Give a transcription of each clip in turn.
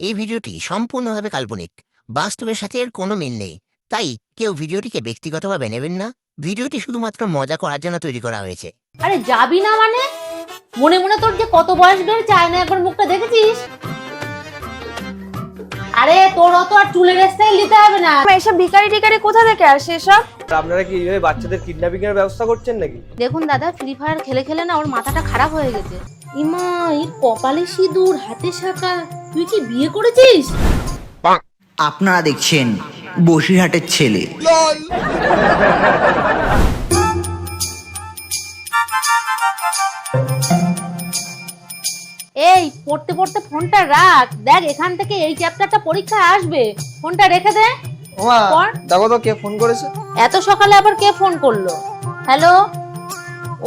এই ভিডিওটি সম্পূর্ণভাবে কাল্পনিক। বাস্তবের সাথে এর কোনো মিল নেই। তাই কেউ ভিডিওটিকে ব্যক্তিগতভাবে নেবেন না। ভিডিওটি শুধুমাত্র মজা করার জন্য তৈরি করা হয়েছে। আরে যাবি না মানে? মনে মনে তোর যে কত বয়স চায় না একবার মুখটা দেখেছিস? আরে তোর অত আর চুলের স্টাইল দিতে হবে না। এসব ভিখারি টিকারি কোথা থেকে আসে এসব? আপনারা কি এইভাবে বাচ্চাদের কিডন্যাপিং এর ব্যবস্থা করছেন নাকি? দেখুন দাদা ফ্রি ফায়ার খেলে খেলে না ওর মাথাটা খারাপ হয়ে গেছে। ইমা এর কপালে সিঁদুর হাতে শাখা তুই কি বিয়ে করেছিস? আপনারা দেখছেন বসিরহাটের ছেলে। এই পড়তে পড়তে ফোনটা রাখ। দেখ এখান থেকে এই চ্যাপ্টারটা পরীক্ষা আসবে। ফোনটা রেখে দে। ওমা দেখো তো কে ফোন করেছে। এত সকালে আবার কে ফোন করল? হ্যালো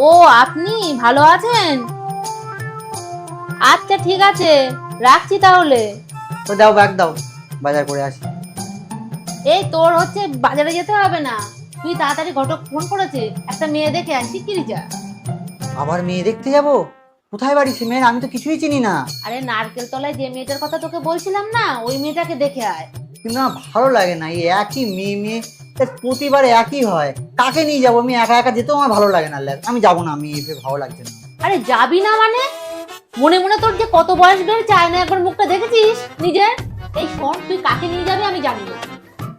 ও আপনি ভালো আছেন? আচ্ছা ঠিক আছে রাখছি তাহলে। তো দাও ব্যাগ দাও বাজার করে আসি। এই তোর হচ্ছে বাজারে যেতে হবে না। তুই তাড়াতাড়ি ঘটক ফোন করেছে একটা মেয়ে দেখে আসি যা। আবার মেয়ে দেখতে যাব? কোথায় বাড়ি সে মেয়ের আমি তো কিছুই চিনি না। আরে নারকেল তলায় যে মেয়েটার কথা তোকে বলছিলাম না ওই মেয়েটাকে দেখে আয়। কিন্তু আমার ভালো লাগে না এই একই মেয়ে মেয়ে প্রতিবার একই হয়। কাকে নিয়ে যাব? আমি একা একা যেতেও আমার ভালো লাগে না। আমি যাব না আমি এসে ভালো লাগছে না। আরে যাবি না মানে? মনে মনে তোর যে কত বয়স বেড়েছে আয়না একবার মুখটা দেখেছিস নিজের? এই শোন তুই কাকে নিয়ে যাবি আমি জানি না।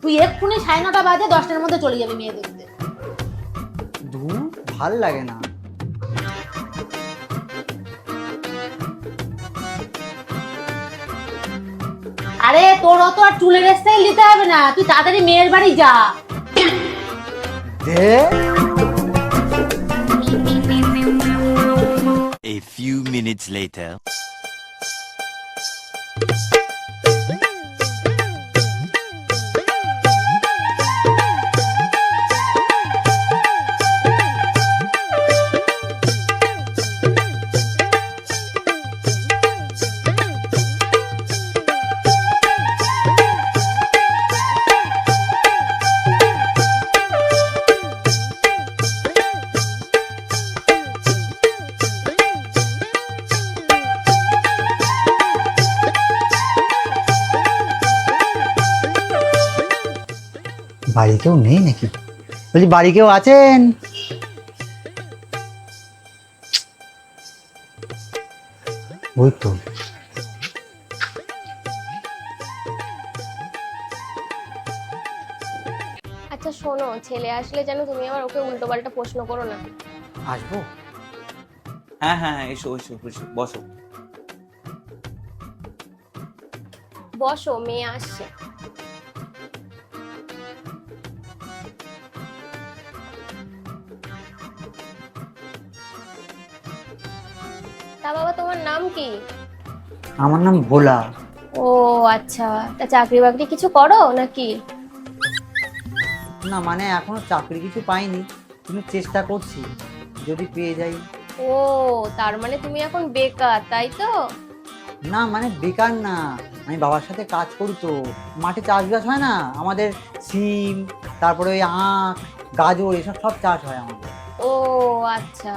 তুই এক্ষুনি সাড়ে নটা বাজে দশটার মধ্যে চলে যাবি মেয়ে দেখতে দূর ভালো লাগে না। আরে তোর অত আর চুলের স্টাইল নিতে হবে না। তুই তাড়াতাড়ি মেয়ের বাড়ি যা। A few minutes later. বাড়ি কেউ নেই নাকি? বলছি বাড়ি কেউ আছেন? ওই তো। আচ্ছা শোনো ছেলে আসলে যেন তুমি আবার ওকে উল্টো পাল্টা প্রশ্ন করো না। আসব? হ্যাঁ হ্যাঁ হ্যাঁ এসো এসো এসো বসো। বসো মেয়ে আসছে। বাবা তোমার নাম কি? আমার নাম ভোলা। ও আচ্ছা। তা চাকরি বাকরি কিছু করো নাকি? না মানে এখনও চাকরি কিছু পাইনি। কিন্তু চেষ্টা করছি যদি পেয়ে যাই। ও তার মানে তুমি এখন বেকার তাই তো? না মানে বেকার না। আমি বাবার সাথে কাজ করি তো। মাঠে চাষবাস হয় না? আমাদের সিম তারপরে ওই আখ গাজর এসব সব চাষ হয় আমাদের। ও আচ্ছা।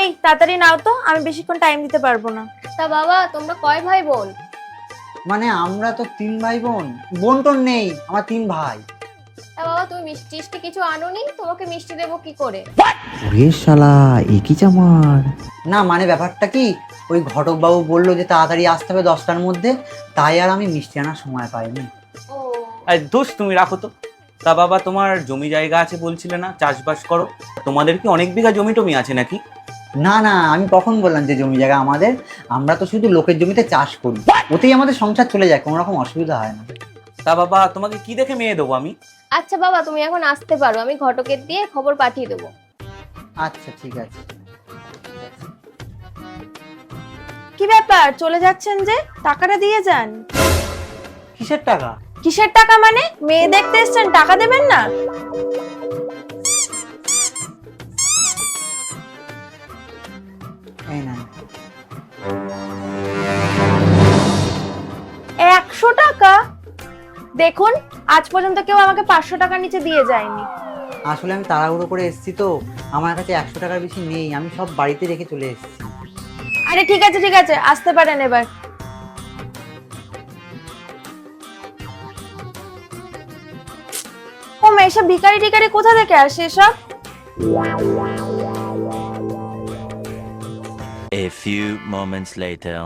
এই তাড়াতাড়ি নাও তো আমি বেশিক্ষণ টাইম দিতে পারব না। তা বাবা তোমরা কয় ভাই বোন মানে আমরা তো তিন ভাই বোন বোন টোন নেই আমার তিন ভাই। তা বাবা তুমি মিষ্টি টিষ্টি কিছু আনোনি? তোমাকে মিষ্টি দেবো কি করে? ওরে শালা একই চামার? না মানে ব্যাপারটা কি? ওই ঘটক বাবু বলল যে তাড়াতাড়ি আসতে হবে দশটার মধ্যে তাই আর আমি মিষ্টি আনার সময় পাইনি। ও। আর দোষ তুমি রাখো তো। তা বাবা তোমার জমি জায়গা আছে বলছিলে না? চাষবাস করো। তোমাদের কি অনেক বিঘা জমি টমি আছে নাকি? না না আমি কখন বললাম যে জমি জায়গা আমাদের? আমরা তো শুধু লোকের জমিতে চাষ করি। ওতেই আমাদের সংসার চলে যায় কোনো রকম অসুবিধা হয় না। তা বাবা তোমাকে কি দেখে মেয়ে দেবো আমি? আচ্ছা বাবা তুমি এখন আসতে পারো আমি ঘটকের দিয়ে খবর পাঠিয়ে দেবো। আচ্ছা ঠিক আছে। কি ব্যাপার চলে যাচ্ছেন যে? টাকাটা দিয়ে যান। কিসের টাকা? কিসের টাকা মানে? মেয়ে দেখতে এসছেন টাকা দেবেন না? না একশো টাকা? দেখুন আজ পর্যন্ত কেউ আমাকে পাঁচশো টাকার নিচে দিয়ে যায়নি। আসলে আমি তাড়াহুড়ো করে এসেছি তো আমার কাছে একশো টাকার বেশি নেই আমি সব বাড়িতে রেখে চলে এসেছি। আরে ঠিক আছে ঠিক আছে আসতে পারেন এবার। এসব ভিখারি টিকারি কোথা থেকে আসে এসব? A few moments later.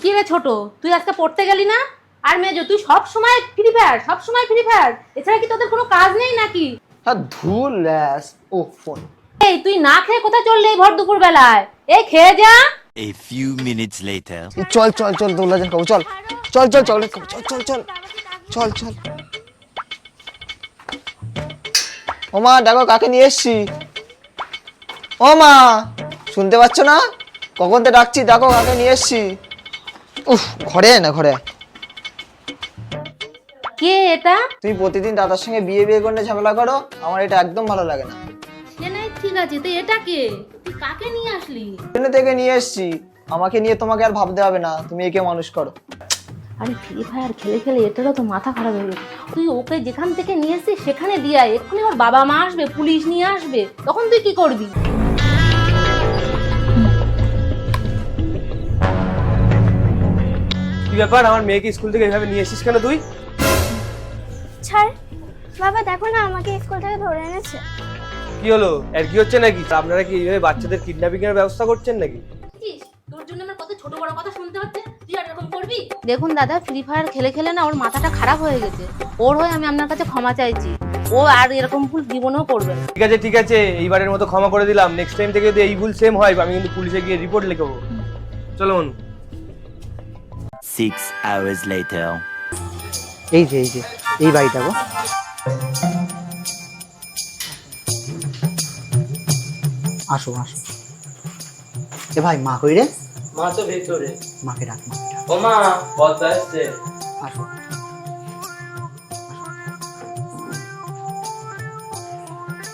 কি রে ছোট তুই আজকে পড়তে গেলি না? আর মেজো তুই সব সময় ফ্রি ফায়ার সব সময় ফ্রি ফায়ার এছাড়া কি তোদের কোনো কাজ নেই নাকি? হ্যাঁ ধুর ল্যাস ও ফোন। এই তুই না খেয়ে কোথায় চললি এই ভর দুপুর বেলায় এই খেয়ে যা। A few minutes later. চল চল চল খাব চল। চল চল চকলেট খাব চল চল চল। চল চল। ও মা দেখো কাকে নিয়ে এসছি। ও মা শুনতে পাচ্ছ না? কখন তো ডাকছি দেখো কাকে নিয়ে এসছি। উফ ঘরে না ঘরে। কে এটা? তুমি প্রতিদিন দাদার সঙ্গে বিয়ে বিয়ে করে ঝামেলা করো আমার এটা একদম ভালো লাগে না। আছে তো এটা কে? তুই কাকে নিয়ে আসলি? জন্য থেকে নিয়ে এসছি। আমাকে নিয়ে তোমাকে আর ভাবতে হবে না। তুমি একে মানুষ করো। আরে ফ্রি ফায়ার খেলে খেলে এটারও তো মাথা খারাপ হয়ে গেছে। তুই ওকে যেখান থেকে নিয়ে এসছিস সেখানে দিয়ে আয়। এক্ষুনি ওর বাবা মা আসবে পুলিশ নিয়ে আসবে। তখন তুই কি করবি? কি ব্যাপার? আমার মেয়েকে স্কুল থেকে এভাবে নিয়ে এসেছিস কেন তুই? ছাড় বাবা দেখো না আমাকে স্কুল থেকে ধরে এনেছে। কি হলো? আর কি হচ্ছে নাকি? আপনারা কি এইভাবে বাচ্চাদের কিডন্যাপিং এর ব্যবস্থা করছেন নাকি? তোর জন্য আমার কত ছোট বড় কথা শুনতে হচ্ছে। তুই আর এরকম করবি? দেখুন দাদা ফ্রি ফায়ার খেলে খেলে না ওর মাথাটা খারাপ হয়ে গেছে। ওর হয়ে আমি আপনার কাছে ক্ষমা চাইছি। ও আর এরকম ভুল জীবনেও করবে না। ঠিক আছে ঠিক আছে এইবারের মতো ক্ষমা করে দিলাম। নেক্সট টাইম থেকে যদি এই ভুল সেম হয় আমি কিন্তু পুলিশে গিয়ে রিপোর্ট লিখব চলুন Six hours later. এই যে এই যে এই বাড়িটা গো। আসো আসো। এ ভাই মা কই রে? মা তো ভেতরে। মাকে ডাক মাকে ডাক ও মা বদলা আসছে আসো।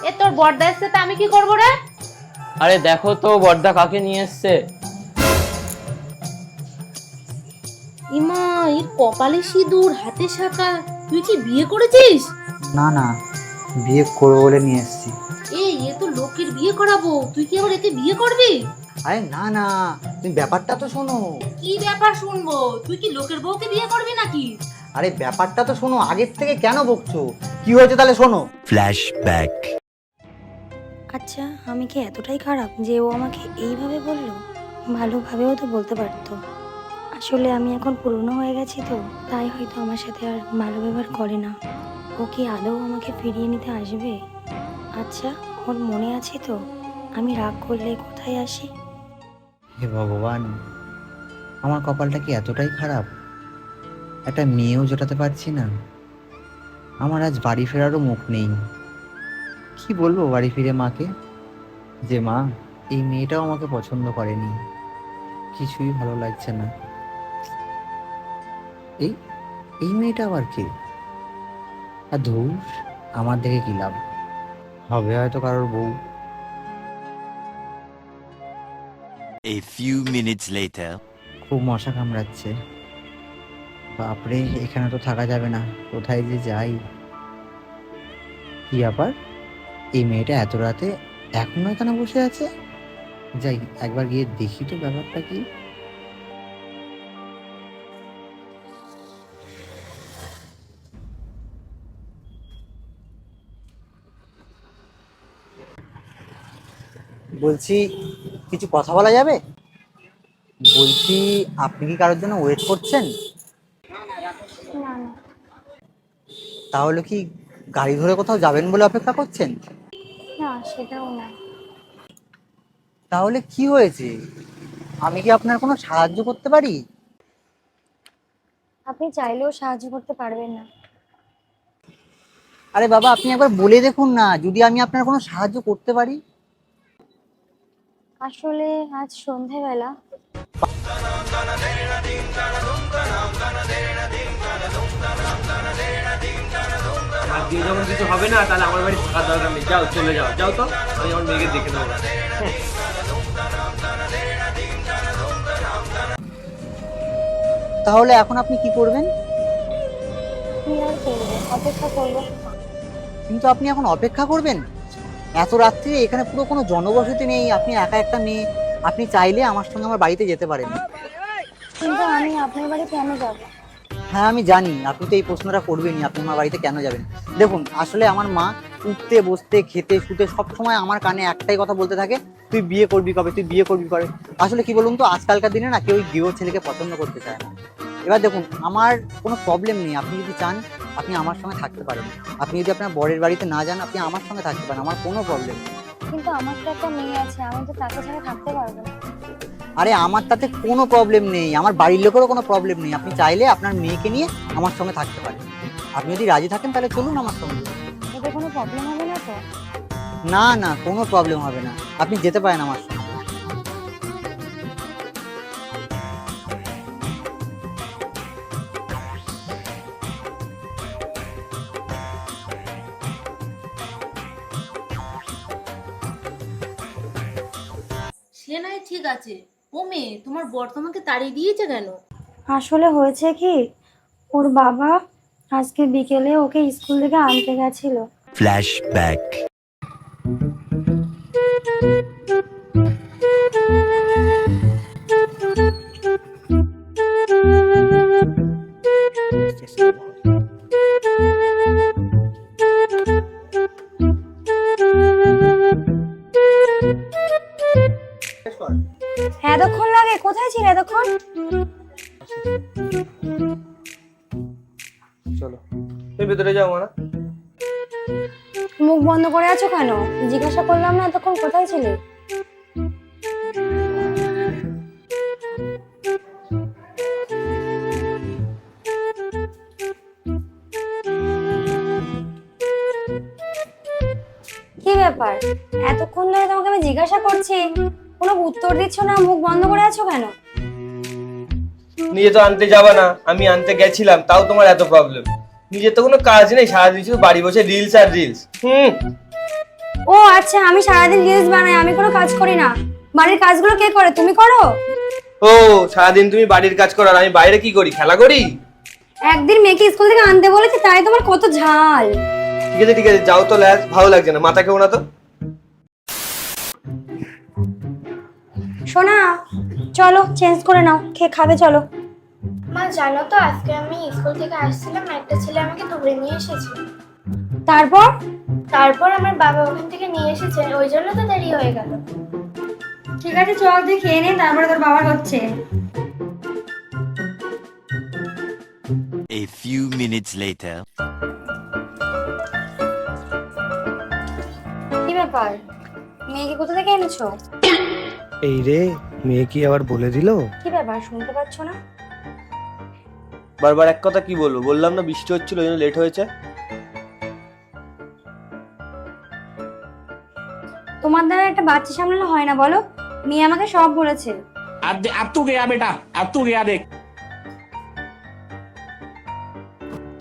এ তোর বর্দা এসছে তা আমি কি করব রে? আরে দেখো তো বর্দা কাকে নিয়ে এসছে? ইমা এর কপালে সিঁদুর হাতে শাখা তুই কি বিয়ে করেছিস? না না বিয়ে করব বলে নিয়ে এসেছি। লোকের বিয়ে করাবো? তুই কি আবার একে বিয়ে করবি? আরে না না তুমি ব্যাপারটা তো শোনো। কি ব্যাপার শুনব? তুই কি লোকের বউকে বিয়ে করবি নাকি? আরে ব্যাপারটা তো শোনো আগের থেকে কেন বকছো? কি হয়েছে তাহলে শোনো। Flashback. আচ্ছা আমি কি এতটাই খারাপ যে ও আমাকে এইভাবে বলল? ভালোভাবেও তো বলতে পারতো। আসলে আমি এখন পুরনো হয়ে গেছি তো তাই হয়তো আমার সাথে আর ভালো ব্যবহার করে না। ও কি আদৌ আমাকে ফিরিয়ে নিতে আসবে? আচ্ছা ওর মনে আছে তো? আমি রাগ করলে কোথায় আসি? হে ভগবান, আমার কপালটা কি এতটাই খারাপ? একটা মেয়েও জোটাতে পারছি না। আমার আজ বাড়ি ফেরারও মুখ নেই। কি বলব বাড়ি ফিরে মাকে? যে মা, এই মেয়েটাও আমাকে পছন্দ করেনি। কিছুই ভালো লাগছে না। এই এই মেয়েটা আবার কে? আর ধূর, আমার দেখে কি লাভ? হবে হয়তো কারোর বউ। A few minutes later. খুব মশা কামড়াচ্ছে। বাপরে এখানে তো থাকা যাবে না। কোথায় যে যাই। কি ব্যাপার? এই মেয়েটা এত রাতে এখনও এখানে বসে আছে? যাই একবার গিয়ে দেখি তো ব্যাপারটা কি। বলছি কিছু কথা বলা যাবে? বলছি আপনি কি কারোর জন্য ওয়েট করছেন? তাহলে কি গাড়ি ধরে কোথাও যাবেন বলে অপেক্ষা করছেন? না সেটাও না। তাহলে কি হয়েছে? আমি কি আপনার কোনো সাহায্য করতে পারি? আপনি চাইলেও সাহায্য করতে পারবেন না। আরে বাবা আপনি একবার বলে দেখুন না যদি আমি আপনার কোনো সাহায্য করতে পারি। আসলে আজ সন্ধেবেলা। যখন কিছু হবে না তাহলে আমার বাড়ি থাকার দরকার নেই। যাও চলে যাও। যাও তো আমি আমার মেয়েকে দেখে নেব। তাহলে এখন আপনি কি করবেন? অপেক্ষা করব। কিন্তু আপনি এখন অপেক্ষা করবেন? এত রাত্রি এখানে পুরো কোনো জনবসতি নেই আপনি একা একটা মেয়ে আপনি চাইলে আমার সঙ্গে আমার বাড়িতে যেতে পারেন। কিন্তু আমি আপনার বাড়ি কেন যাব? হ্যাঁ আমি জানি আপনি তো এই প্রশ্নটা করবেনই আপনি আমার বাড়িতে কেন যাবেন? দেখুন আসলে আমার মা উঠতে বসতে খেতে শুতে সব সময় আমার কানে একটাই কথা বলতে থাকে তুই বিয়ে করবি কবে? তুই বিয়ে করবি কবে? আসলে কি বলুন তো আজকালকার দিনে না কেউ গৃহ ছেলেকে পছন্দ করতে চায় না। এবার দেখুন আমার কোনো প্রবলেম নেই। আপনি যদি চান আপনি আমার সঙ্গে থাকতে পারেন। আপনি যদি আপনার বরের বাড়িতে না যান আপনি আমার সঙ্গে থাকতে পারেন। আমার কোনো প্রবলেম নেই। কিন্তু আমার তো একটা মেয়ে আছে আমি তো তাকে ছাড়া থাকতে পারব না। আরে আমার তাতে কোনো প্রবলেম নেই। আমার বাড়ির লোকেরও কোনো প্রবলেম নেই। আপনি চাইলে আপনার মেয়েকে নিয়ে আমার সঙ্গে থাকতে পারেন। আপনি যদি রাজি থাকেন তাহলে চলুন আমার সঙ্গে। এতে কোনো প্রবলেম হবে না তো? না না কোনো প্রবলেম হবে না। আপনি যেতে পারেন আমার সঙ্গে। সে নয় ঠিক আছে। ও মেয়ে তোমার বর তোমাকে তাড়িয়ে দিয়েছে কেন? আসলে হয়েছে কি ওর বাবা আজকে বিকেলে ওকে স্কুল থেকে আনতে গেছিল। Flashback. এতক্ষণ লাগে? কোথায় ছিল এতক্ষণ? চলো। তুমি ভেতরে যাও মানা। মুখ বন্ধ করে আছো কেন? জিজ্ঞাসা করলাম না এতক্ষণ কোথায় ছিলে? কি ব্যাপার? এতক্ষণ ধরে তোমাকে আমি জিজ্ঞাসা করছি? কোনো উত্তর দিচ্ছ না মুখ বন্ধ করে আছো কেন? নিজে তো আনতে যাবে না আমি আনতে গেছিলাম তাও তোমার এত প্রবলেম নিজের তো কোনো কাজ নেই সারাদিন শুধু বাড়ি বসে রিলস আর রিলস হুম। ও আচ্ছা আমি সারাদিন রিলস বানাই আমি কোনো কাজ করি না। বাড়ির কাজগুলো কে করে তুমি করো? ও সারাদিন তুমি বাড়ির কাজ করো আর আমি বাইরে কি করি খেলা করি? একদিন মেয়েকে স্কুল থেকে আনতে বলেছি তাই তোমার কত ঝাল। ঠিক আছে ঠিক আছে যাও তো ল্যাস ভালো লাগছে না মাথা কেউ না তো। সোনা চলো চেঞ্জ করে নাও খেয়ে খাবে চলো। মা জানো তো আজকে আমি স্কুল থেকে আসছিলাম একটা ছেলে আমাকে ধরে নিয়ে এসেছে তারপর? তারপর আমার বাবা ওখান থেকে নিয়ে এসেছে ওই জন্য তো দেরি হয়ে গেল। ঠিক আছে চল তুই খেয়ে নে তারপরে তোর বাবার হচ্ছে। A few minutes later. কি ব্যাপার? মেয়েকে কোথা থেকে এনেছো? এই রে মেয়ে কি আবার বলে দিলো কি ব্যাপার শুনতে পাচ্ছ না বারবার এক কথা কি বলবো বললাম না বৃষ্টি হচ্ছিল ওই জন্য লেট হয়েছে তোমার দ্বারা একটা বাচ্চা সামলানো হয় না বলো মেয়ে আমাকে সব বলেছে अब तू गया बेटा अब तू गया देख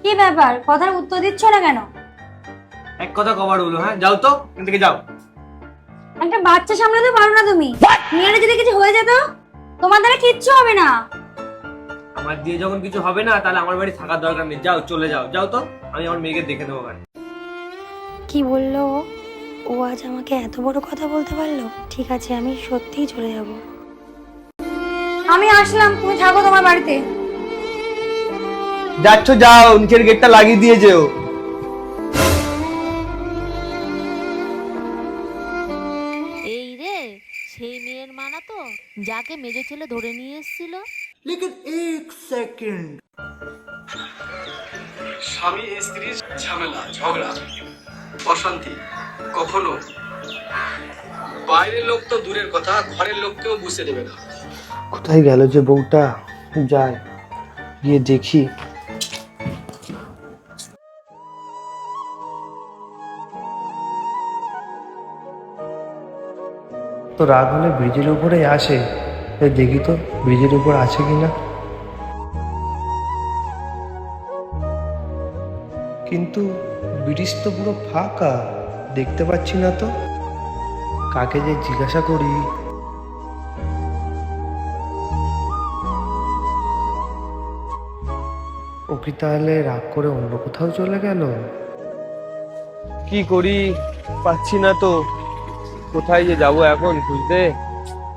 কি ব্যাপার কথার উত্তর দিচ্ছ না কেন এক কথা কবার বলো হ্যাঁ যাও তো এখান থেকে যাও একটা বাচ্চা সামলাতে পারো না তুমি। মেয়েটা যদি কিছু হয়ে যেত তোমার দ্বারা কিচ্ছু হবে না। আমার দিয়ে যখন কিছু হবে না তাহলে আমার বাড়ি থাকার দরকার নেই। যাও চলে যাও। যাও তো আমি আমার মেয়েকে দেখে নেব বাড়ি কি বলল ও? ও আজ আমাকে এত বড় কথা বলতে পারল? ঠিক আছে আমি সত্যিই চলে যাব। আমি আসলাম তুমি থাকো তোমার বাড়িতে। যাচ্ছ যাও নিচের গেটটা লাগিয়ে দিয়ে যেও। যাকে মেজে ছেলে ধরে নিয়ে এসেছিল। স্বামী স্ত্রীর ঝামেলা ঝগড়া অশান্তি কখনো বাইরের লোক তো দূরের কথা ঘরের লোককেও বুঝতে দেবে না। কোথায় গেল যে বউটা? যায় গিয়ে দেখি। তো রাগ হলে ব্রিজের উপরে আসে। দেখি তো ব্রিজের উপর আছে কিনা। কিন্তু ব্রিজ তো পুরো ফাঁকা, দেখতে পাচ্ছি না তো। কাকে যে জিজ্ঞাসা করি। ও কি তাহলে রাগ করে অন্য কোথাও চলে গেল? কি করি, পাচ্ছি না তো। কোথায় যে যাব এখন খুঁজতে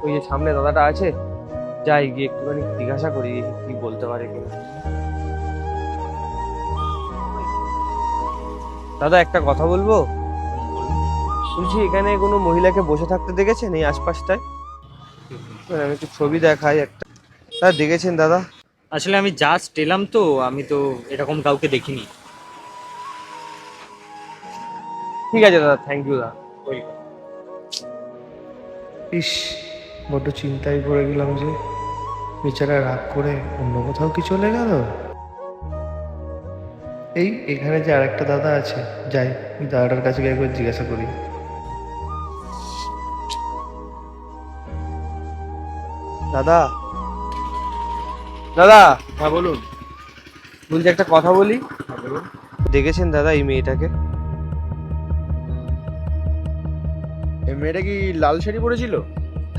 ওই যে সামনে দাদাটা আছে যাই গিয়ে একটুখানি জিজ্ঞাসা করি কি বলতে পারে কিনা। দাদা একটা কথা বলব? শুনছি এখানে কোনো মহিলাকে বসে থাকতে দেখেছেন এই আশপাশটায়? আমি একটু ছবি দেখাই একটা। দাদা দেখেছেন দাদা? আসলে আমি জাস্ট এলাম তো আমি তো এরকম কাউকে দেখিনি। ঠিক আছে দাদা থ্যাংক ইউ দাদা। ইস বড্ড চিন্তায় পড়ে গেলাম যে বেচারা রাগ করে অন্য কোথাও কি চলে গেল? এই এখানে যে আরেকটা দাদা আছে যাই ওই দাদাটার কাছে গিয়ে একবার জিজ্ঞাসা করি। দাদা? দাদা? হ্যাঁ বলুন। বলছি একটা কথা বলি। দেখেছেন দাদা এই মেয়েটাকে? মেয়েটা কি লাল শাড়ি পরেছিল?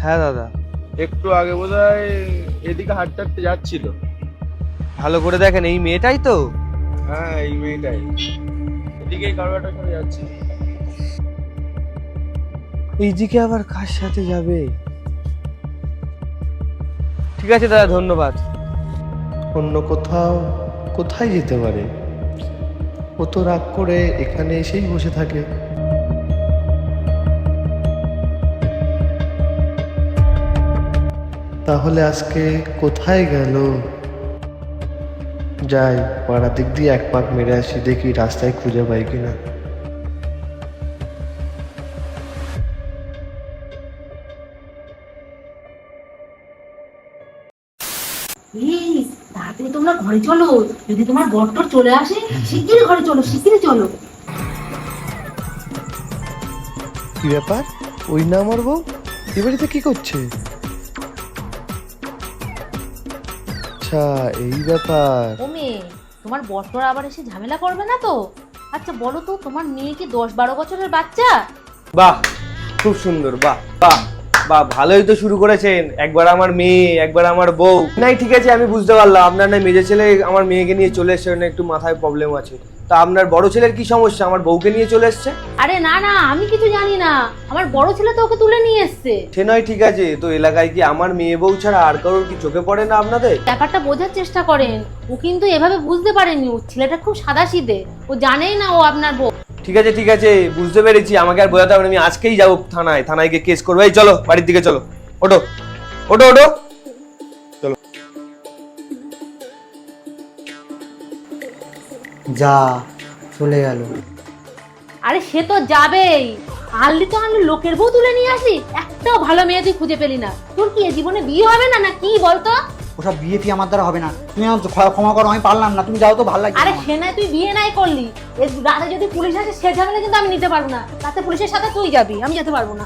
হ্যাঁ দাদা। একটু আগে বোধহয় এদিকে হাঁটতে হাঁটতে যাচ্ছিল। ভালো করে দেখেন এই মেয়েটাই তো? হ্যাঁ এই মেয়েটাই। এদিকে কারোটা করে যাচ্ছে। এইদিকে আবার কার সাথে যাবে? ঠিক আছে দাদা ধন্যবাদ। অন্য কোথাও কোথায় যেতে পারে? ও তো রাগ করে এখানে এসেই বসে থাকে। তাহলে আজকে কোথায় গেল? যাই পাড়ার দিক দিয়ে এক পাক মেরে আসি দেখি রাস্তায় খুঁজে পাই কিনা। তাড়াতাড়ি তোমরা ঘরে চলো। যদি তোমার বরটর চলে আসে শিগগিরই ঘরে চলো শিগগিরই চলো। কি ব্যাপার? ওই না আমার বউ? এ বাড়িতে কি করছে? আচ্ছা এই ব্যাপার। ও মেয়ে তোমার বড়রা আবার এসে ঝামেলা করবে না তো? আচ্ছা বলো তো তোমার মেয়ে কি দশ বারো বছরের বাচ্চা? বাহ খুব সুন্দর বাহ বাহ বা ভালোই তো শুরু করেছেন। একবার আমার মেয়ে একবার আমার বউ। নাই ঠিক আছে আমি বুঝতে পারলাম। আপনার না মেজে ছেলে আমার মেয়েকে নিয়ে চলে এসে না একটু মাথায় প্রবলেম আছে। তা আপনার বড় ছেলের কি সমস্যা? আমার বউকে নিয়ে চলে এসছে? আরে না না আমি কিছু জানি না। আমার বড় ছেলে তো ওকে তুলে নিয়ে এসছে। সে নয় ঠিক আছে তো এলাকায় কি আমার মেয়ে বউ ছাড়া আর কারোর কি চোখে পড়ে না আপনাদের? ব্যাপারটা বোঝার চেষ্টা করেন। ও কিন্তু এভাবে বুঝতে পারেনি। ও ছেলেটা খুব সাদা ও জানেই না ও আপনার বউ। ঠিক আছে ঠিক আছে বুঝতে পেরেছি। আমাকে আর বোঝাতে হবে না, আমি আজকেই যাব থানায়। থানায় গিয়ে কেস করব। এই চলো বাড়ির দিকে চলো। ওটো ওটো ওটো যা চলে গেল। আরে সে তো যাবেই। আনলি তো আনলি লোকের বউ তুলে নিয়ে আসি একটাও ভালো মেয়ে তুই খুঁজে পেলি না। তোর কি এ জীবনে বিয়ে হবে না না কি বলতো? ওসব বিয়ে ফিয়ে আমার দ্বারা হবে না। তুমি আমাকে ক্ষমা- ক্ষমা করো আমি পারলাম না। তুমি যাও তো ভালো লাগছে আরে সে নাই তুই বিয়ে নাই করলি। এ রাতে যদি পুলিশ আসে সে ঝামেলা কিন্তু আমি নিতে পারব না। তাতে পুলিশের সাথে তুই যাবি আমি যেতে পারব না।